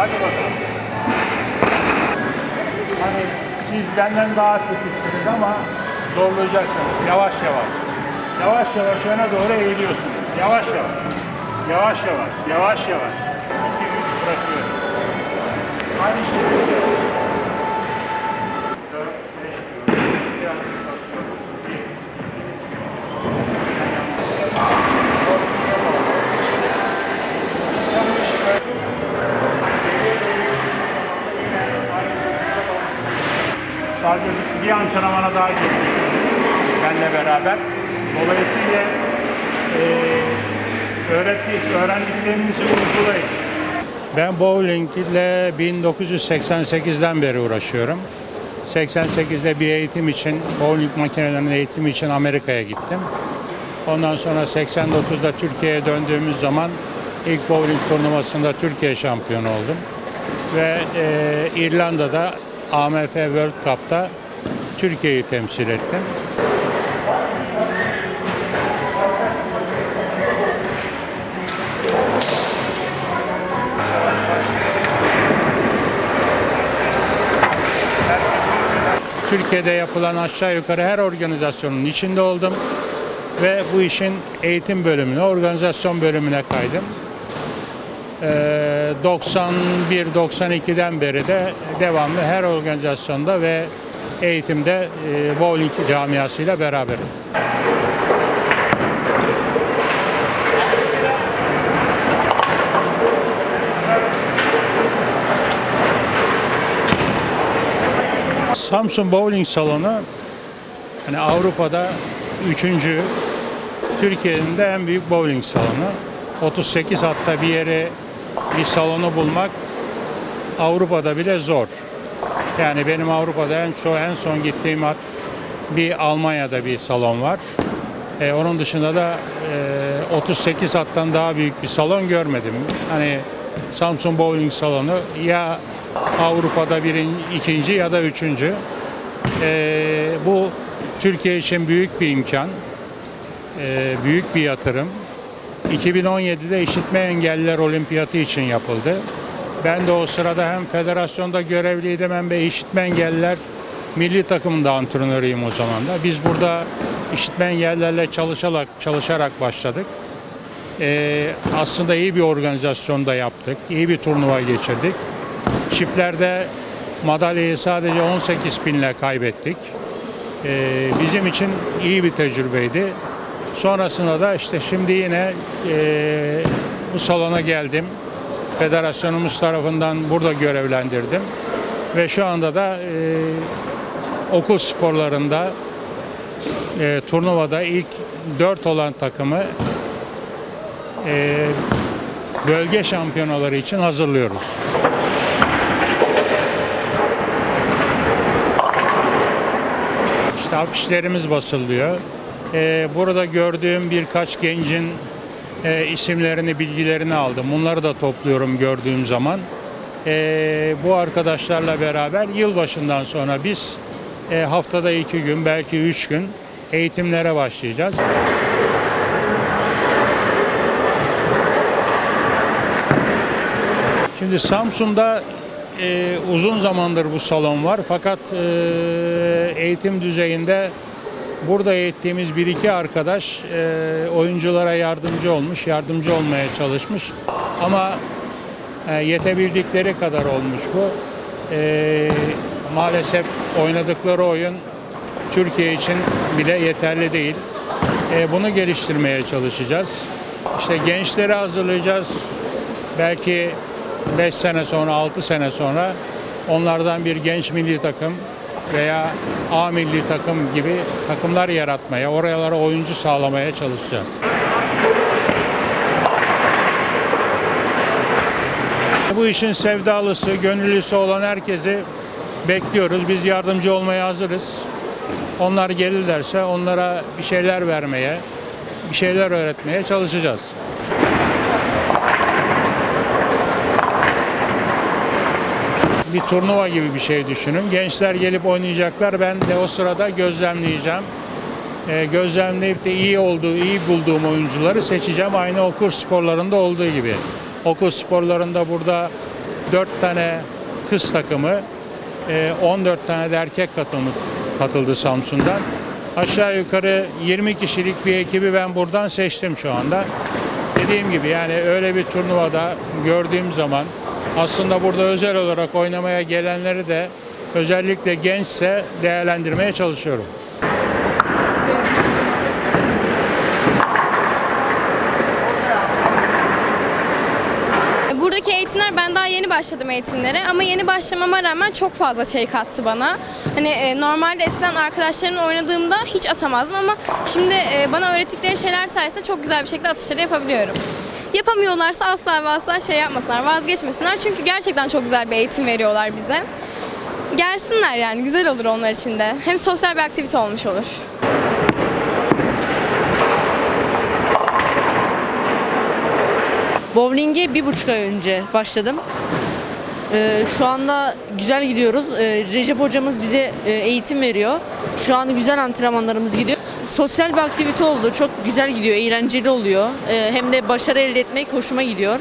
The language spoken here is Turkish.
Hadi bakalım. Hani siz benden daha kötüsünüz ama zorlayacaksınız. Yavaş yavaş. Yavaş yavaş öne doğru eğiliyorsunuz. Yavaş yavaş. Yavaş yavaş. Yavaş yavaş. Sadece bir antrenmana daha girdik benle beraber. Dolayısıyla eee öğrettik, öğrendiklerimizi uygulayın. Ben bowling ile 1988'den beri uğraşıyorum. 88'de bir eğitim için, bowling makinelerinin eğitimi için Amerika'ya gittim. Ondan sonra 89'da Türkiye'ye döndüğümüz zaman ilk bowling turnuvasında Türkiye şampiyonu oldum. Ve eee, İrlanda'da AMF World Cup'ta Türkiye'yi temsil ettim. Türkiye'de yapılan aşağı yukarı her organizasyonun içinde oldum ve bu işin eğitim bölümüne, organizasyon bölümüne kaydım. Ee, 91-92'den beri de devamlı her organizasyonda ve eğitimde e, bowling camiasıyla beraberim. Samsun Bowling Salonu hani Avrupa'da üçüncü, Türkiye'nin de en büyük bowling salonu. 38 hatta bir yere bir salonu bulmak Avrupa'da bile zor. Yani benim Avrupa'da en çok en son gittiğim bir Almanya'da bir salon var. E, onun dışında da e, 38 hattan daha büyük bir salon görmedim. Hani Samsun Bowling Salonu ya Avrupa'da birinci, ikinci ya da üçüncü. E, bu Türkiye için büyük bir imkan, e, büyük bir yatırım. 2017'de işitme engelliler olimpiyatı için yapıldı. Ben de o sırada hem federasyonda görevliydim hem de işitme engelliler milli takımında antrenörüyüm o zaman da. Biz burada işitme engellilerle çalışarak, çalışarak başladık. Ee, aslında iyi bir organizasyonda yaptık. iyi bir turnuva geçirdik. Çiftlerde madalyayı sadece 18 binle kaybettik. Ee, bizim için iyi bir tecrübeydi. Sonrasında da işte şimdi yine e, bu salona geldim. Federasyonumuz tarafından burada görevlendirdim. Ve şu anda da e, okul sporlarında e, turnuvada ilk dört olan takımı e, bölge şampiyonaları için hazırlıyoruz. İşte afişlerimiz basılıyor. Ee, burada gördüğüm birkaç gencin e, isimlerini, bilgilerini aldım. Bunları da topluyorum gördüğüm zaman. Ee, bu arkadaşlarla beraber yılbaşından sonra biz e, haftada iki gün, belki üç gün eğitimlere başlayacağız. Şimdi Samsun'da e, uzun zamandır bu salon var fakat e, eğitim düzeyinde burada eğittiğimiz bir iki arkadaş e, oyunculara yardımcı olmuş, yardımcı olmaya çalışmış ama e, yetebildikleri kadar olmuş bu. E, maalesef oynadıkları oyun Türkiye için bile yeterli değil. E, bunu geliştirmeye çalışacağız. İşte gençleri hazırlayacağız. Belki 5 sene sonra, 6 sene sonra onlardan bir genç milli takım veya A milli takım gibi takımlar yaratmaya, oralara oyuncu sağlamaya çalışacağız. Bu işin sevdalısı, gönüllüsü olan herkesi bekliyoruz. Biz yardımcı olmaya hazırız. Onlar gelirlerse onlara bir şeyler vermeye, bir şeyler öğretmeye çalışacağız. Bir turnuva gibi bir şey düşünün. Gençler gelip oynayacaklar. Ben de o sırada gözlemleyeceğim. E, gözlemleyip de iyi olduğu, iyi bulduğum oyuncuları seçeceğim. Aynı okul sporlarında olduğu gibi. Okul sporlarında burada 4 tane kız takımı, e, 14 tane de erkek katılımı katıldı Samsun'dan. Aşağı yukarı 20 kişilik bir ekibi ben buradan seçtim şu anda. Dediğim gibi yani öyle bir turnuvada gördüğüm zaman aslında burada özel olarak oynamaya gelenleri de özellikle gençse değerlendirmeye çalışıyorum. Buradaki eğitimler ben daha yeni başladım eğitimlere ama yeni başlamama rağmen çok fazla şey kattı bana. Hani e, normalde eskiden arkadaşlarımla oynadığımda hiç atamazdım ama şimdi e, bana öğrettikleri şeyler sayesinde çok güzel bir şekilde atışları yapabiliyorum. Yapamıyorlarsa asla ve asla şey yapmasınlar, vazgeçmesinler çünkü gerçekten çok güzel bir eğitim veriyorlar bize. Gelsinler yani güzel olur onlar için de. Hem sosyal bir aktivite olmuş olur. Bowling'e bir buçuk ay önce başladım. Ee, şu anda güzel gidiyoruz. Ee, Recep hocamız bize e, eğitim veriyor. Şu an güzel antrenmanlarımız gidiyor. Sosyal bir aktivite oldu. Çok güzel gidiyor, eğlenceli oluyor. Ee, hem de başarı elde etmek hoşuma gidiyor.